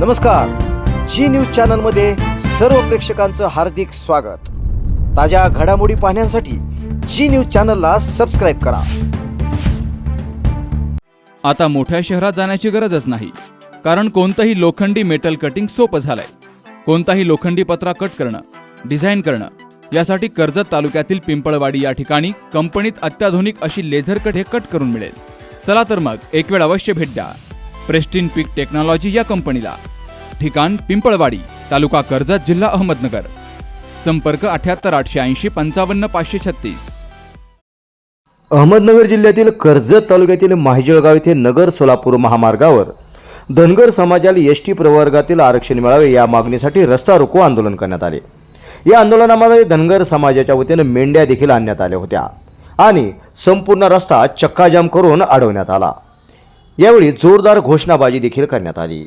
नमस्कार. जी न्यूज चॅनलमध्ये सर्व प्रेक्षकांचं हार्दिक स्वागत. ताज्या घडामोडी पाहण्यासाठी जी न्यूज चॅनलला सबस्क्राईब करा. आता मोठ्या शहरात जाण्याची गरजच नाही कारण कोणतंही लोखंडी मेटल कटिंग सोपं झालंय. कोणताही लोखंडी पत्रा कट करणं डिझाईन करणं यासाठी कर्जत तालुक्यातील पिंपळवाडी या ठिकाणी कंपनीत अत्याधुनिक अशी लेझर कट हे कट करून मिळेल. चला तर मग एक वेळ अवश्य भेट द्या. प्रेस्टिन पीक टेक्नॉलॉजी या कंपनीला. ठिकाण पिंपळवाडी तालुका कर्जत जिल्हा अहमदनगर. संपर्क अठ्याहत्तर आठशे ऐंशी पंचावन्न पाचशे छत्तीस. अहमदनगर जिल्ह्यातील कर्जत तालुक्यातील माहिजळगाव येथे नगर सोलापूर महामार्गावर धनगर समाजाला एस टी प्रवर्गातील आरक्षण मिळावे या मागणीसाठी रस्ता रोको आंदोलन करण्यात आले. या आंदोलनामध्ये धनगर समाजाच्या वतीनं मेंढ्या देखील आणण्यात आल्या होत्या आणि संपूर्ण रस्ता चक्काजाम करून अडवण्यात आला. यावेळी जोरदार घोषणाबाजी देखील करण्यात आली.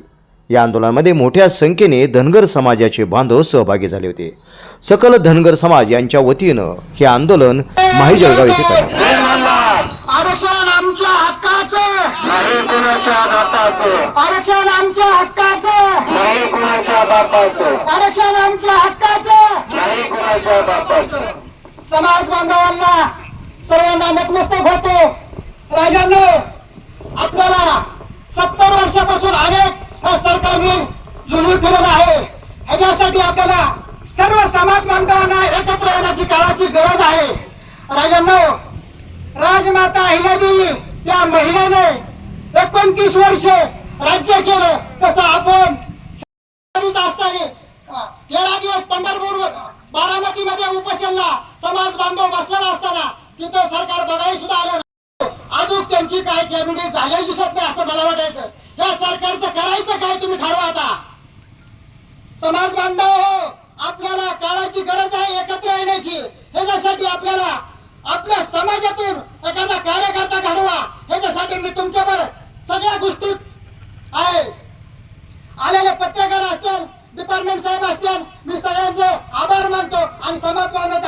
या आंदोलनामध्ये मोठ्या संख्येने धनगर समाजाचे बांधव सहभागी झाले होते. सकल धनगर समाज यांच्या वतीनं हे आंदोलन माहिजळगाव येथे करण्यात आले. आरक्षण आमच्या हक्काचं! नाही कुणाच्या दाताचं! आरक्षण आमच्या हक्काचं! नाही कुणाच्या बापाचं! आरक्षण आमच्या हक्काचं! नाही कुणाच्या बापाचं! समाज बांधवांना सर्वांना नतमस्तक होतो. राजांनो आपल्याला सत्तर वर्षापासून अनेक सरकारने जुळवून केलेला आहे. ह्याच्यासाठी आपल्याला सर्व समाज बांधवांना एकत्र येण्याची काळाची गरज आहे. राजांनो राजमाता अहिल्यादेवी त्या महिलेने एकोणतीस वर्ष राज्य केलं. तसं आपण असताना तेरा दिवस पंढरपूर बारामती मध्ये समाज बांधव बसलेला असताना तिथं सरकार बघायला सुद्धा आलं अजून त्यांची काय कॅबिनेट झालेली दिसत नाही असं मला वाटायचं. या सरकारचं करायचं काय तुम्ही ठरवा आता. समाज बांधव हो आपल्याला काळाची गरज आहे एकत्र येण्याची. ह्याच्यासाठी आपल्याला आपल्या समाजातून एखादा कार्यकर्ता घडवा. ह्याच्यासाठी मी तुमच्यावर सगळ्या गोष्टीत आहे. आलेले पत्रकार असतील डिपार्टमेंट साहेब असतील मी सगळ्यांचे आभार मानतो आणि समाज बांधवाचे